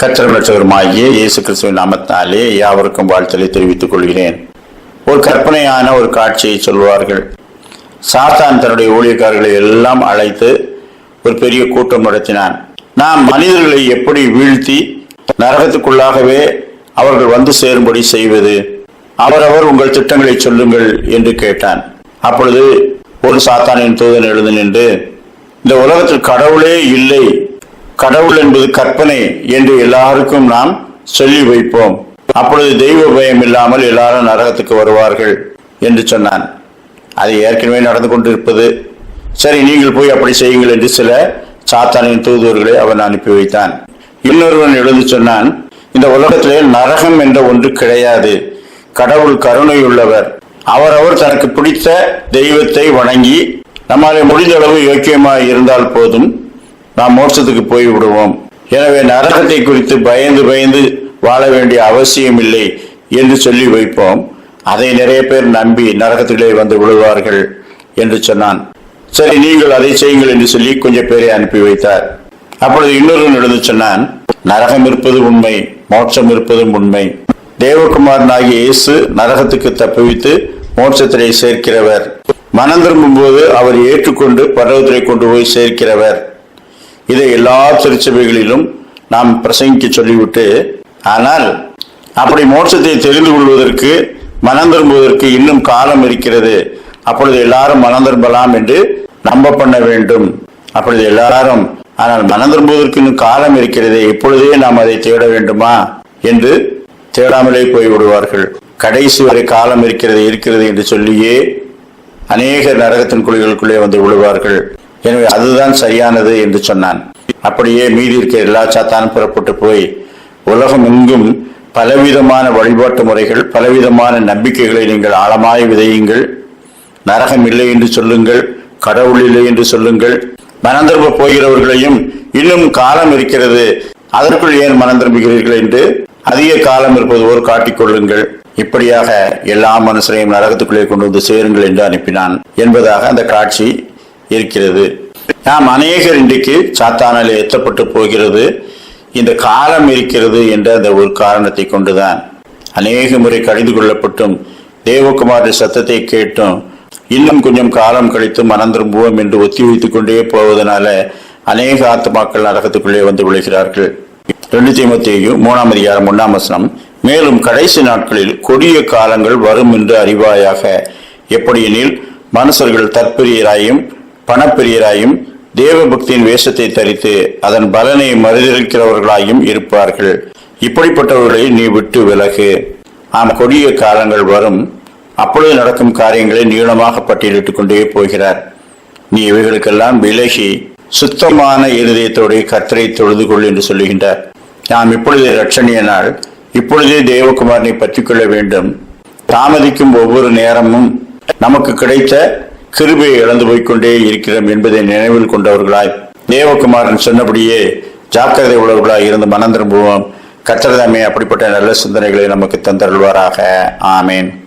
கத்திரமற்றவருமாகிய இயேசு கிறிஸ்துவின் நாமத்தினாலே யாவருக்கும் வாழ்த்தலை தெரிவித்துக் கொள்கிறேன். ஒரு கற்பனையான ஒரு காட்சியை சொல்வார்கள். சாத்தான் தன்னுடைய ஊழியக்காரர்களை எல்லாம் அழைத்து ஒரு பெரிய கூட்டம் நடத்தினான். நாம் மனிதர்களை எப்படி வீழ்த்தி நரகத்துக்குள்ளாகவே அவர்கள் வந்து சேரும்படி செய்வது? அவரவர் உங்கள் திட்டங்களை சொல்லுங்கள் என்று கேட்டான். அப்பொழுது ஒரு சாத்தானின் தூதன் எழுந்து நின்று இந்த உலகத்தில் கடவுளே இல்லை. கடவுள் என்பது கற்பனை என்று எல்லாருக்கும் நாம் சொல்லி வைப்போம். அப்பொழுது தெய்வ பயம் இல்லாமல் எல்லாரும் நரகத்துக்கு வருவார்கள் என்று சொன்னான். அது ஏற்கனவே நடந்து கொண்டிருப்பது. சரி நீங்கள் போய் அப்படி செய்யுங்கள் என்று சில சாத்தானின் தூதுவர்களை அவன் அனுப்பி வைத்தான். இன்னொருவன் எழுந்து சொன்னான் இந்த உலகத்திலே நரகம் என்ற ஒன்று கிடையாது. கடவுள் கருணை உள்ளவர். அவரவர் தனக்கு பிடித்த தெய்வத்தை வணங்கி நம்மாலே முடிந்த அளவு யோக்கியமாக இருந்தால் போதும். நாம் மோட்சத்துக்கு போய் விடுவோம் எனவே நரகத்தை குறித்து பயந்து பயந்து வாழ வேண்டிய அவசியம் இல்லை என்று சொல்லி வைப்போம். அதை நிறைய பேர் நம்பி நரகத்திலே வந்து விழுவார்கள் என்று சொன்னான். சரி நீங்கள் அதை செய்யுங்கள் என்று சொல்லி கொஞ்சம் பேரை அனுப்பி வைத்தார். அப்பொழுது இன்னொரு எழுந்து சொன்னான் நரகம் இருப்பது உண்மை மோட்சம் இருப்பதும் உண்மை. தேவகுமாரனாகிய இயேசு நரகத்துக்கு தப்புவித்து மோட்சத்திலே சேர்க்கிறவர். மனம் திரும்பும் போது அவர் ஏற்றுக்கொண்டு பர்வத்திலே கொண்டு போய் சேர்க்கிறவர். இதை எல்லா திருச்சபைகளிலும் நாம் பிரசங்கிக்க சொல்லிவிட்டு ஆனால் அப்படி மோட்சத்தை தெரிந்து கொள்வதற்கு மனம் திரும்புவதற்கு இன்னும் காலம் இருக்கிறது. அப்பொழுது எல்லாரும் மனம் திரும்பலாம் என்று நம்ப பண்ண வேண்டும். அப்பொழுது எல்லாரும் ஆனால் மனம் திரும்புவதற்கு இன்னும் காலம் இருக்கிறது இப்பொழுதே நாம் அதை தேட வேண்டுமா? என்று தேடாமலே போய் விடுவார்கள் கடைசி வரை காலம் இருக்கிறது இருக்கிறது என்று சொல்லியே அநேக நரகத்தின் குழிகளுக்குள்ளே வந்து விடுவார்கள் எனவே அதுதான் சரியானது என்று சொன்னான். அப்படியே மீதி இருக்க எல்லா சாத்தானும் புறப்பட்டு போய் உலகம் எங்கும் பலவிதமான வழிபாட்டு முறைகள் பலவிதமான நம்பிக்கைகளை நீங்கள் ஆழமாய் விதையுங்கள். நரகம் இல்லை என்று சொல்லுங்கள் கடவுள் இல்லை என்று சொல்லுங்கள். மனந்திரும்ப போகிறவர்களையும் இன்னும் காலம் இருக்கிறது அதற்குள் ஏன் மனந்திரும்புகிறீர்கள் என்று அதிக காலம் இருப்பது போல் காட்டிக்கொள்ளுங்கள் இப்படியாக எல்லா மனுஷரையும் நரகத்துக்குள்ளே கொண்டு வந்து சேருங்கள் என்று அனுப்பினான் என்பதாக அந்த காட்சி இருக்கிறது. நாம் அநேகர் இன்றைக்கு சாத்தானால் எத்தப்பட்டு போகிறது? இந்த காலம் இருக்கிறது என்ற அந்த ஒரு காரணத்தை கொண்டுதான் அநேக முறை கடிந்து கொள்ளப்பட்டும் தேவகுமாரின் சத்தத்தை கேட்டும் இன்னும் கொஞ்சம் காலம் கழித்து மனம் திரும்புவோம் என்று ஒத்தி வைத்துக் கொண்டே போவதனால அநேக ஆத்மாக்கள் நரகத்துக்குள்ளே வந்து விழுகிறார்கள். ரெண்டு தீமத்தேயும் மூணாம் அதிகாரம் ஒன்றாம் வசனம் மேலும் கடைசி நாட்களில் கொடிய காலங்கள் வரும் என்று அறிவாயாக எப்படியெனில் மனுஷர்கள் தற்பெரியராயும் பணப்பிரியராயும் தேவபக்தியின் வேஷத்தை தரித்து அதன் பலனை மறுதளிக்கிறவர்களாயும் இருப்பார்கள். இப்படிப்பட்டவர்களை நீ விட்டு விலகு. ஆம் கொடிய காலங்கள் வரும். அப்பொழுது நடக்கும் காரியங்களை நீளமாக பட்டியலிட்டுக் கொண்டே போகிறார். நீ இவைகளுக்கெல்லாம் விலகி சுத்தமான இருதயத்தோடு கத்தரை தொழுது கொள் என்று சொல்லுகின்றார். நாம் இப்பொழுதே ரட்சணியனால் இப்பொழுதே தேவகுமாரனை பற்றிக் கொள்ள வேண்டும். தாமதிக்கும் ஒவ்வொரு நேரமும் நமக்கு கிடைத்த கிருபையை இழந்து போய்க்கொண்டே இருக்கிறோம் என்பதை நினைவில் கொண்டவர்களாய் தேவகுமாரன் சொன்னபடியே ஜாக்கிரதை உள்ளவர்களாய் இருந்து மனம் திரும்புவோம். கத்திரதாமே அப்படிப்பட்ட நல்ல சிந்தனைகளை நமக்கு தந்தருள்வாராக. ஆமேன்.